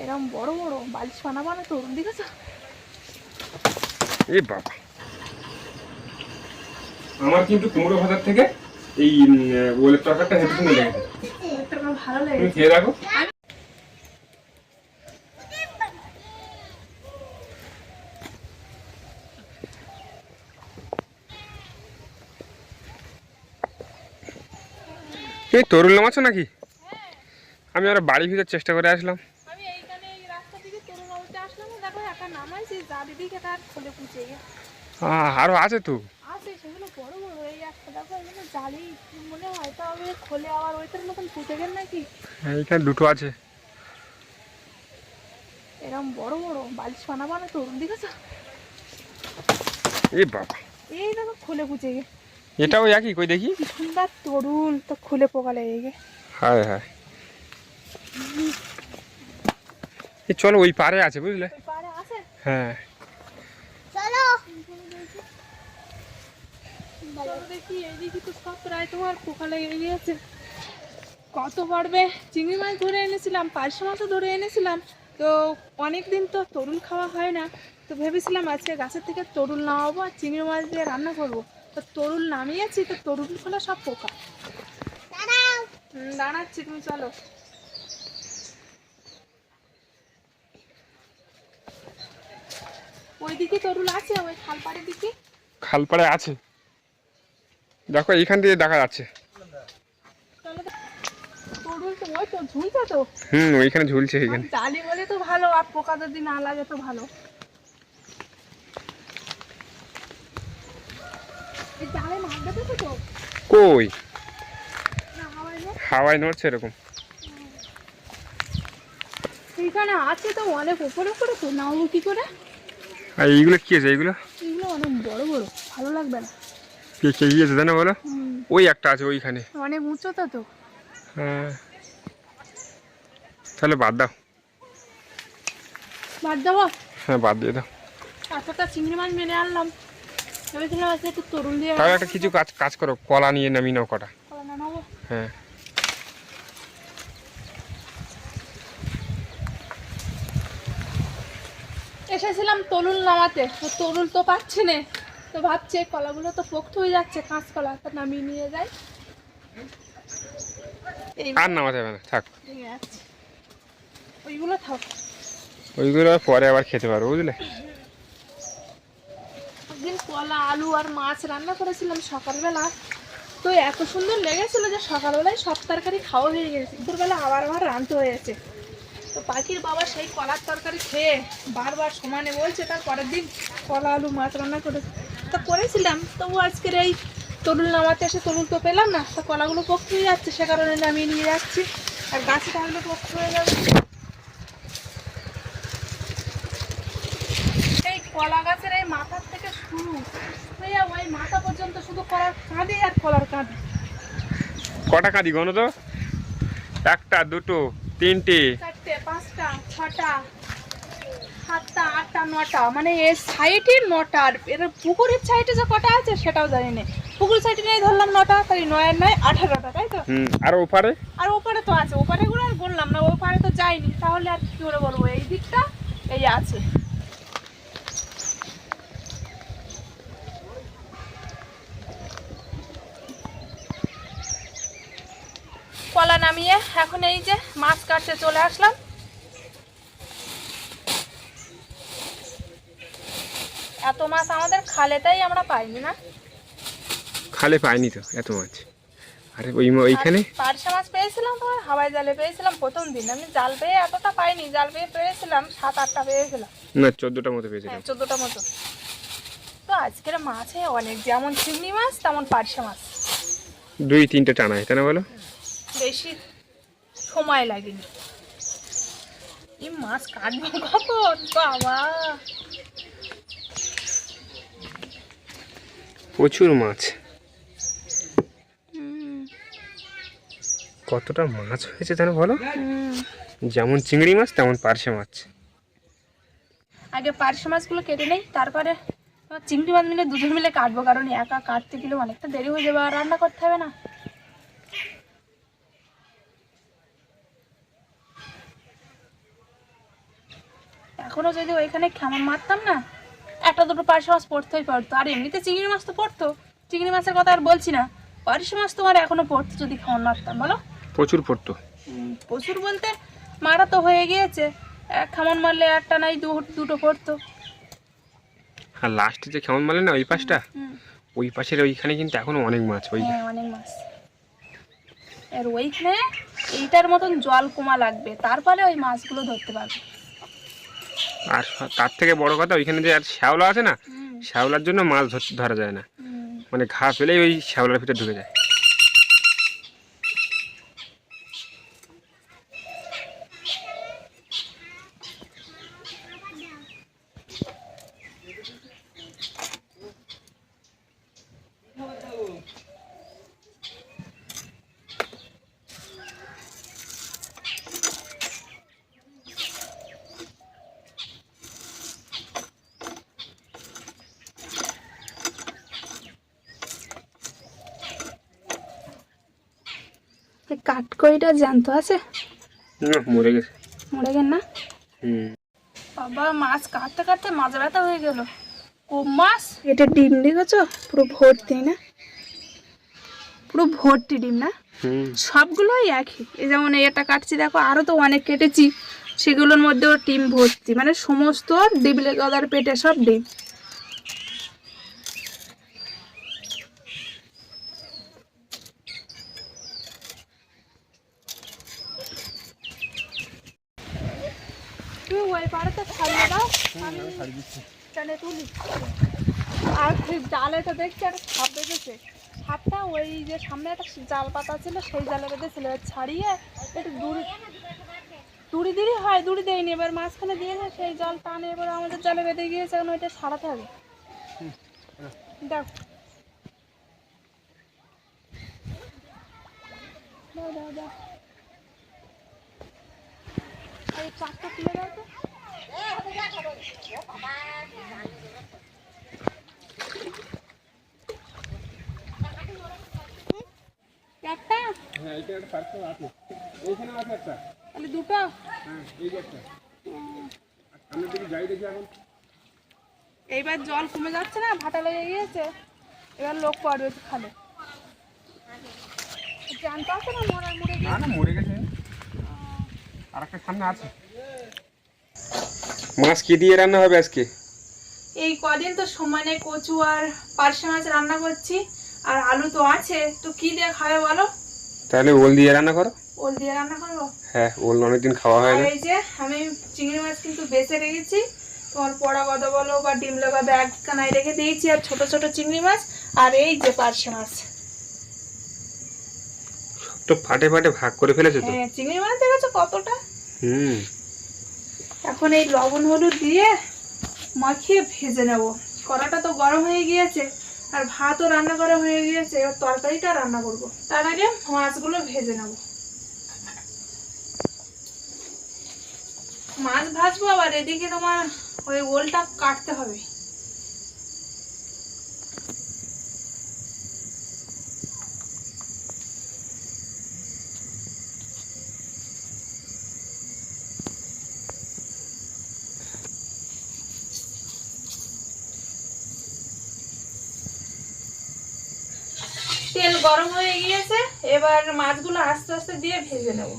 এরকম বড় বড় বালিশ বানাবো না তরুণ দেখেছ এ বাবা আমার কিন্তু কুমড়ো ভাজার থেকে এই ওলের তরকারিটা হেঁটে শুনে লেগেছে ভালো লেগেছে খেয়ে দেখো এই তরুণ নাম আছো নাকি? আমি আর বাড়ি ভিতর চেষ্টা করে আসলাম। এই আরও আছে তো? এই মনে হয় হ্যাঁ, এইখানে দুটো আছে। এরকম বড় বড় বালিশ বানাবো না তরুণ দেখেছ? এ বাবা। এই দেখো খোলে পুঁচে গে এটাও একই কই দেখি। সুন্দর তরুণ তো খুলে পোকা লেগে গে হায় হায়। এ চলো ওই পারে আছে বুঝলে? ওই পাড়ে আছে? হ্যাঁ। চলো। দেখি এইদিকে তো সব প্রায় তোমার পোকা লেগে গিয়েছে। কত পারবে চিংড়ি মাছ ধরে এনেছিলাম পার্শে মাছও ধরে এনেছিলাম। তো অনেক দিন তো তরুল খাওয়া হয় না তো ভেবেছিলাম আজকে গাছের থেকে তরুল নামাবো আর চিংড়ি মাছ দিয়ে রান্না করব। তো তরুল নামিয়েছি তো তরুল খোলা সব পোকা। দাঁড়াচ্ছি তুমি চলো। ওইদিকে তরুল আছে ওই খালপাড়ের দিকে? খালপাড়ে আছে। দেখো এইখান দিয়ে দেখা যাচ্ছে। তরুল তো। ওই তো ঝুলছে তো। হুম ওইখানে ঝুলছে এইখানে। জালি বলে তো ভালো আর পোকা যদি না লাগে তো ভালো এই জালে মাছ দেখেছ তো কই? হাওয়ায় নড়ছে এরকম এইখানে আছে তো অনেক উপরে উপরে তো নাও কি করে? আর এইগুলো কি আছে এইগুলো? এগুলো অনেক বড় বড় ভালো লাগবে না। কে কে গিয়েছে জানো বলো? ওই একটা আছে ওইখানে। অনেক উঁচুতে তো। হ্যাঁ। তাহলে বাদ দাও। বাদ দাও হ্যাঁ বাদ দিয়ে দাও। এতটা চিংড়ি মাছ মেনে আনলাম। তাহলে একটা কিছু কাজ কাজ করো কলা নিয়ে নামি নাও কটা। হ্যাঁ। এসেছিলাম তরুল নামাতে। তো তরুল তো পাচ্ছি না। তো ভাবছে কলাগুলো তো পোক্ত হয়ে যাচ্ছে কাঁচ কলা তো নামিয়ে নিয়ে যাই। আর নামাতে হবে না থাক। ওইগুলো থাক। ওইগুলো পরে আবার খেতে পারো বুঝলে? কলা, আলু আর মাছ রান্না করেছিলাম সকালবেলা। তো এত সুন্দর লেগেছিল যে সকালবেলায় সব তরকারি খাওয়া হয়ে গেছে। দুপুরবেলা আবার আবার রাঁধতে হয়েছে তো পাখির বাবা সেই কলার তরকারি খেয়ে বারবার সমানে বলছে, তার পরের দিন কলা, আলু, মাছ রান্না করে তা করেছিলাম। তবু আজকের এই তরুল নামাতে এসে তরুল তো পেলাম না। তা কলাগুলো পক্ষ হয়ে যাচ্ছে, সে কারণে নামিয়ে নিয়ে যাচ্ছি। আর গাছে থাকলে পক্ষ হয়ে যাবে। এই কলা গাছের শুধু কলার কাঁদে আর কলার কাঁদে কটা কাঁদি গণ তো একটা দুটো তিনটে। চারটে পাঁচটা ছটা সাতটা আটটা নটা। মানে এর সাইডে নটা আর এর পুকুরের সাইডে যে কটা আছে সেটাও জানি না। পুকুরের সাইডে নেই ধরলাম নটা তাই নয় নয় আঠারোটা তাই তো? আর ওপারে? আর ওপারে তো আছে ওপারে গুলো আর বললাম না ওপারে তো যাইনি তাহলে আর কি করে বলব? এই দিকটা এই আছে। কলা নামিয়ে এখন এই যে মাছ কাটতে চলে আসলাম। এত মাছ আমাদের খালেতেই আমরা পাইনি না। খালে পাইনি তো এত মাছ। আরে ওই ওইখানে? পার্শে মাছ পেয়েছিলাম তোমার হাওয়াই জালে পেয়েছিলাম প্রথম দিন। আমি জাল পেয়ে এতটা পাইনি জাল পেয়ে পেয়েছিলাম সাত আটটা পেয়েছিলাম। না চোদ্দোটার মতো হ্যাঁ পেয়েছিলাম চোদ্দোটা মতো। তো আজকের মাছে অনেক যেমন চিংড়ি মাছ তেমন পার্শে মাছ। দুই তিনটে টানা তাই না বলো? বেশি সময় লাগেনি। এই মাছ কাটবো কখন? বাবা। প্রচুর মাছ। কতটা মাছ হয়েছে তাহলে বলো? যেমন চিংড়ি মাছ তেমন পার্শে মাছ। আগে পার্শে মাছগুলো কেটে নেই তারপরে চিংড়ি মাছ মিলে দুজন মিলে কাটবো কারণ একা কাটতে গেলে অনেকটা দেরি হয়ে যাবে আর রান্না করতে হবে না। এখনও যদি ওইখানে কেমন মারতাম না একটা দুটো পার্শ্ব মাছ পড়তেই পারতো। আর এমনিতে চিংড়ি মাছ তো পড়তো। চিংড়ি মাছের কথা আর বলছি না। পার্শ্ব মাছ তোমার এখনও পড়তো যদি কেমন মারতাম বলো? প্রচুর পড়তো। প্রচুর বলতে মারা তো হয়ে গিয়েছে। এক খামন মারলে একটা নাই দুটো পড়তো। আর লাস্টে যে কেমন মারলে না ওই পাশটা? ওই পাশের ওইখানে কিন্তু এখনও অনেক মাছ ওই হ্যাঁ অনেক মাছ। আর ওইখানে এইটার মতন জল কমা লাগবে। তারপরে ওই মাছগুলো ধরতে পারবে। আর তার থেকে বড় কথা ওইখানে যে আর শ্যাওলা আছে না শ্যাওলার জন্য মাছ ধর- ধরা যায় না। মানে ঘা পেলেই ওই শ্যাওলার ভিতরে ঢুকে যায়। এই কাঠকড়িটা জ্যান্ত আছে। না, মরে গেছে। মরে গেল না? হুম। বাবা মাছ কাটতে কাটতে মাজা ব্যথা হয়ে গেল। কোপ মাছ এটা ডিম দেখেছ? পুরো ভর্তি না? পুরো ভর্তি ডিম না? হুম। সবগুলোই একই। এই যেমন এটা কাটছি দেখো আরও তো অনেক কেটেছি। সেগুলোর মধ্যেও ডিম ভর্তি। মানে সমস্ত ডিবলে গদার পেটে সব ডিম। ওই পাড়াতে ছাড়িয়ে দাও। আমি টানে তুলি। আর জালে তো দেখছি একটা সাপ বেঁধেছে। সাপটা ওই যে সামনে একটা জাল পাতা ছিল, সেই জালে বেঁধেছিল ছাড়িয়ে একটু দূরে দূরে দিলে হয়, দূরে দেয়নি। এবার মাঝখানে দিয়েছে সেই জল টানে। এবার আমাদের জালে বেঁধে গিয়েছে, এখন ওইটা সারাতে হবে। দেখ দাও দাও দাও এই চাকটা তুলে দাও তো একটা হ্যাঁ এইটা একটা পার্সেল আছে এইখানে আছে একটা তাহলে দুটো। এইবার জল কমে যাচ্ছে না, ভাটা লেগে গিয়েছে। এবার লোক পড়বে খালে। জানতে আছে না মরা মরে গেছে। আর একটা সামনে আছে। মাছ কি দিয়ে রান্না হবে আজকে? এই কদিন তো সময় নেই কচু আর পার্শে মাছ রান্না করছি আর আলু তো আছে তো কি দিয়ে খাবে বলো? তাহলে ওল দিয়ে রান্না করো। ওল দিয়ে রান্না করব? হ্যাঁ ওল অনেকদিন খাওয়া হয় না। এই যে আমি চিংড়ি মাছ কিন্তু বেছে রেখেছি তোমার পোড়া গদা বলো বা ডিমলা গদা এক কানায় রেখে দিয়েছি আর ছোট ছোট চিংড়ি মাছ আর এই যে পার্শে মাছ। তো ফাটে ফাটে ভাগ করে ফেলেছে তো। হ্যাঁ চিংড়ি মাছ দেখেছ কতটা? হুম। এখন এই লবণ হলুদ দিয়ে মাখিয়ে ভেজে নেব। কড়াটা তো গরম হয়ে গিয়েছে আর ভাতও রান্না করা হয়ে গিয়েছে এবার তরকারিটা রান্না করব। তার আগে মাছগুলো ভেজে নেব। মাছ ভাজবো আবার এদিকে তোমার ওই ওলটা কাটতে হবে। তেল গরম হয়ে গিয়েছে, এবার মাছগুলো আস্তে আস্তে দিয়ে ভেজে নেব।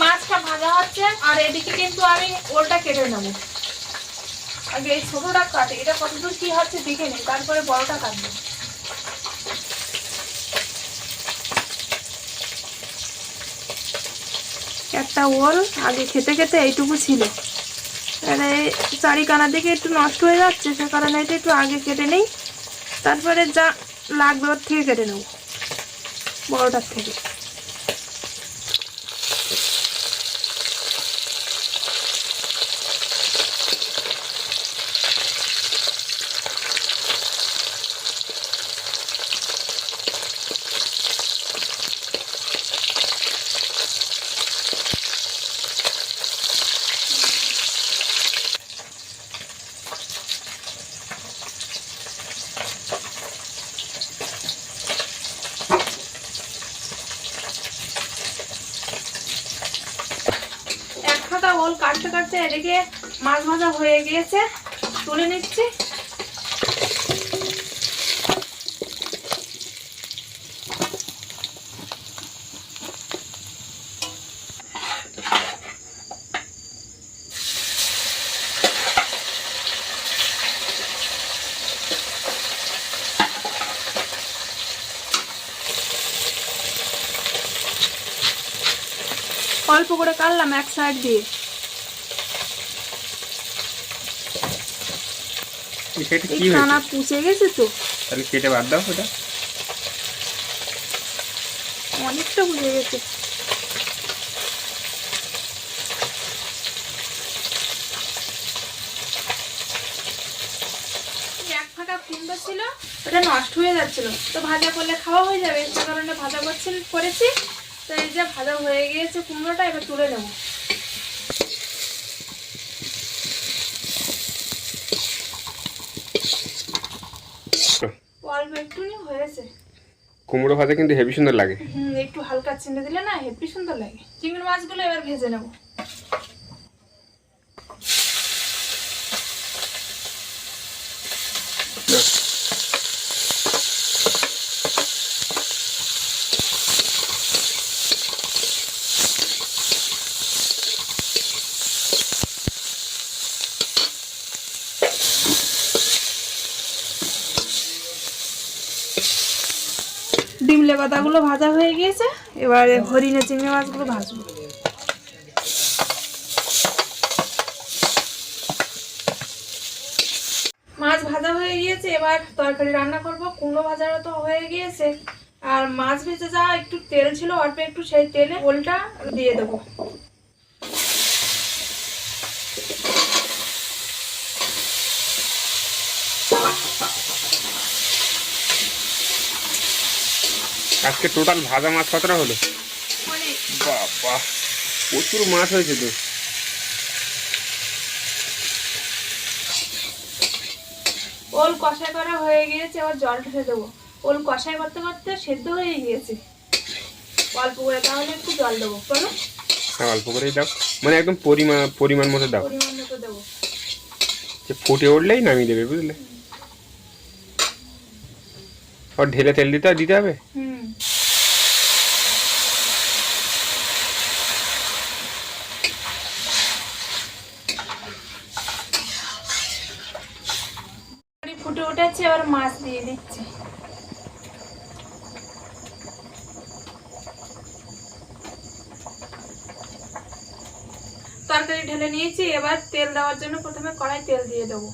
মাছটা ভাজা হচ্ছে, আর এদিকে কিন্তু আমি ওলটা কেটে নেব। আগে এই ছোটটা কাটে, এটা কতদূর কি হচ্ছে দেখে নিই, তারপরে বড়টা কাটবো। একটা ওল, আগে খেতে খেতে এইটুকু ছিল। এবারে চারি কানা দিকে একটু নষ্ট হয়ে যাচ্ছে, সে কারণে এটা একটু আগে কেটে নেই। তারপরে যা লাগবে ওর থেকে কেটে নেব, বড়োটার থেকে করতে করতে এদিকে মাছ ভাজা হয়ে গিয়েছে তুলে নিচ্ছি। অল্প করে কাটলাম এক সাইড দিয়ে। সেটা কি হয়েছে? কানা গেছে তো। তাহলে কেটে বাদ দাও ওটা। অনেকটা পুষে গেছে। এই এক ফাঁকা কুমড়ো ছিল ওটা নষ্ট হয়ে যাচ্ছিল। তো ভাজা করলে খাওয়া হয়ে যাবে সে কারণে ভাজা করছি করেছি। তো এই যে ভাজা হয়ে গিয়েছে কুমড়োটা এবার তুলে নেব। অল্প একটুনি হয়েছে। কুমড়ো ভাজা কিন্তু হেভি সুন্দর লাগে। হুম একটু হালকা চিনে দিলে না হেভি সুন্দর লাগে। চিংড়ি মাছগুলো এবার ভেজে নেব ডিমলে পাতাগুলো ভাজা হয়ে গিয়েছে। এবারে হরিণে চিংড়ি মাছগুলো ভাজবো। মাছ ভাজা হয়ে গিয়েছে, এবার তরকারি রান্না করব। কুমড়ো ভাজারও তো হয়ে গিয়েছে। আর মাছ ভেজে যা একটু তেল ছিল, অল্প একটু সেই তেলে ওলটা দিয়ে দেবো। আজকে টোটাল ভাজা মাছ কতটা হলো? বাবা প্রচুর মাছ হয়েছে তো। ওল কষাই করা হয়ে গিয়েছে আবার জল ঢেলে দেবো। ওল কষাই করতে করতে সেদ্ধ হয়ে গিয়েছে। অল্প করে তাহলে একটু জল দেবো চলো হ্যাঁ অল্প করেই দাও। মানে একদম পরিমাণ পরিমাণ মতো দাও। পরিমাণ মতো দেবো। যে ফুটে উঠলেই নামিয়ে দেবে বুঝলে? আর ঢেলে তেল দিতে দিতে হবে ফুটে উঠেছে এবার মাছ দিয়ে দিচ্ছি তরকারি ঢেলে নিয়েছি এবার তেল দেওয়ার জন্য প্রথমে কড়াই তেল দিয়ে দেবো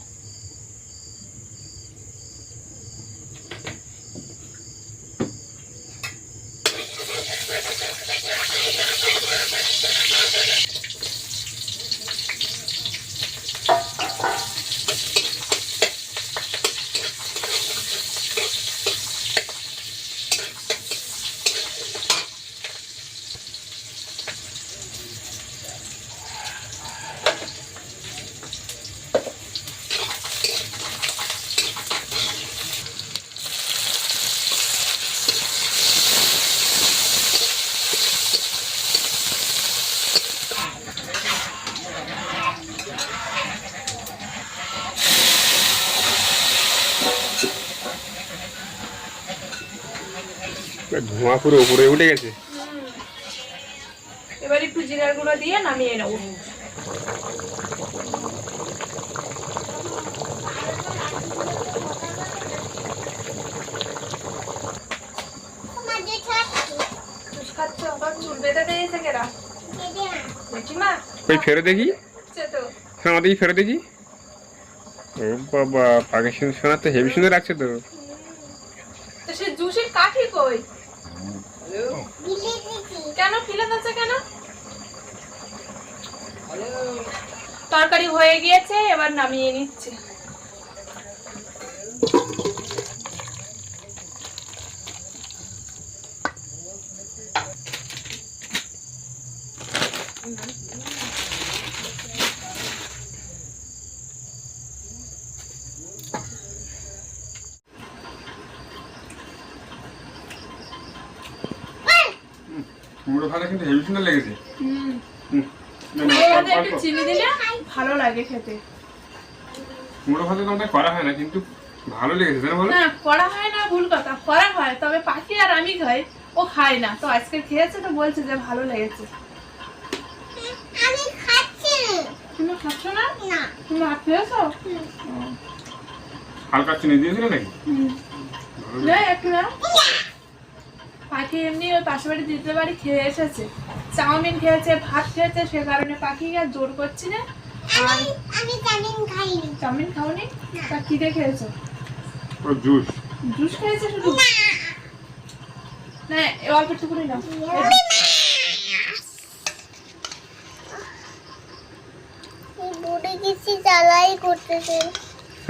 ধোঁয়া পুরো উপরে উঠে গেছে। এবার একটু জিরার গুঁড়ো দিয়ে নামিয়ে নেব। ফেরো দেখি। শোনা দেখি ফেরো দেখি। ও বাবা পাকিস্তান সোনা তো হেভি সুন্দর লাগছে তো। তো সে জুসের কাঠি কই? কেন? ফিলে কেন? তরকারি হয়ে গিয়েছে এবার নামিয়ে নিচ্ছে। কুমড়ো ভাজা কিন্তু হেভি সুন্দর লেগেছে। চিনি দিলে ভালো লাগে খেতে। কুমড়ো ভাতে তো আমাদের করা হয় না কিন্তু ভালো লেগেছে তাই না বলো? না করা হয় না ভুল কথা। করা হয় তবে পাখি আর আমি খাই ও খায় না। তো আজকে খেয়েছে তো বলছে যে ভালো লেগেছে। আমি খাচ্ছি তুমি খাচ্ছ না? না। তুমি ভাত খেয়েছো? হালকা চিনি দিয়েছিলে নাকি? হুম। ভালো না। একটু না। পাখি এমনি ওই পাশের বাড়ি দিতে বাড়ি খেয়ে এসেছে। চাউমিন খেয়েছে ভাত খেয়েছে সে কারণে পাখিকে আর জোর করছি না। আর আমি আমি চাউমিন খাইনি। চাউমিন খাওনি? তা কি দিয়ে খেয়েছো জুস। জুস খেয়েছে শুধু? না। এ অল্প একটু করে নাও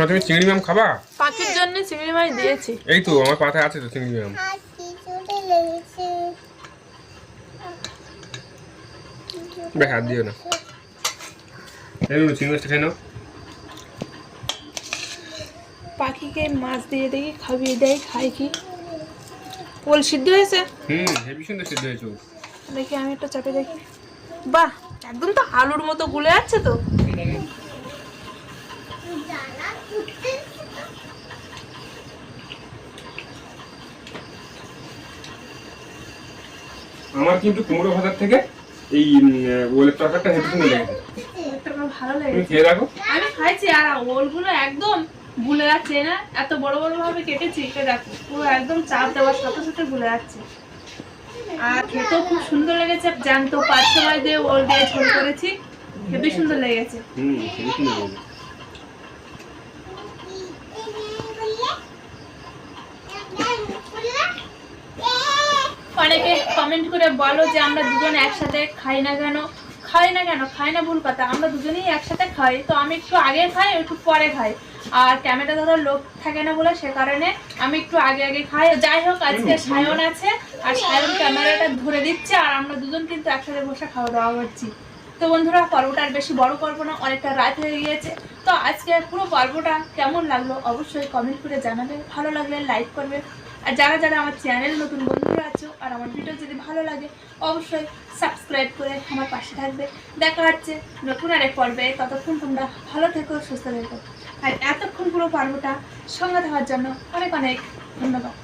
তুমি চিংড়ি ম্যাম খাবা? পাখির জন্য চিংড়ি মাছ দিয়েছি। এই তো আমার পাতায় আছে তো চিংড়ি ম্যাম। আর কিছুতে লেগেছে বেশ হাত দিও না। চিংড়ি মাছটা খেয়ে নাও। পাখিকে মাছ দিয়ে দেখি খাবিয়ে দেয় খাই কি? পোল সিদ্ধ হয়েছে? হুম হেভি সুন্দর সিদ্ধ হয়েছে দেখি আমি একটা চাপে দেখি। বাহ একদম তো আলুর মতো গুলে যাচ্ছে তো। কিন্তু কুমড়ো ভাতার থেকে এই ওলের তরকারিটা হেভি সুন্দর লেগেছে ভালো লেগেছে। খেয়ে দেখো। আমি খাইছি আর ওলগুলো একদম গুলে যাচ্ছে না এত বড় বড় ভাবে কেটেছি এটা দেখো পুরো একদম চাপ দেওয়ার সাথে সাথে গুলে যাচ্ছে। আর খেতেও খুব সুন্দর লেগেছে জ্যান্ত পাঁচ সময় দিয়ে ওল দিয়ে ঝোল করেছি হেবি সুন্দর লেগেছে। হুম হেভি সুন্দর লেগেছে অনেকে কমেন্ট করে বলো যে আমরা দুজন একসাথে খাই না কেন? খাই না কেন? খাই না ভুল কথা। আমরা দুজনেই একসাথে খাই। তো আমি একটু আগে খাই একটু পরে খাই। আর ক্যামেরা ধরার লোক থাকে না বলে সে কারণে আমি একটু আগে আগে খাই। যাই হোক আজকে সায়ন আছে আর সায়ন ক্যামেরাটা ধরে দিচ্ছে আর আমরা দুজন কিন্তু একসাথে বসে খাওয়া দাওয়া করছি। তো বন্ধুরা পর্বটা আর বেশি বড় করব না অনেকটা রাত হয়ে গিয়েছে। তো আজকে পুরো পর্বটা কেমন লাগল অবশ্যই কমেন্ট করে জানাবে। ভালো লাগলে লাইক করবে। আর যারা যারা আমার চ্যানেল নতুন বন্ধুরা আছো আর আমার ভিডিও যদি ভালো লাগে, অবশ্যই সাবস্ক্রাইব করে আমার পাশে থাকবে। দেখা হচ্ছে নতুন আরেক পর্বে। ততক্ষণ তোমরা ভালো থেকো, সুস্থ থেকো। আর এতক্ষণ পুরো পর্বটা সঙ্গে থাকার জন্য অনেক অনেক ধন্যবাদ।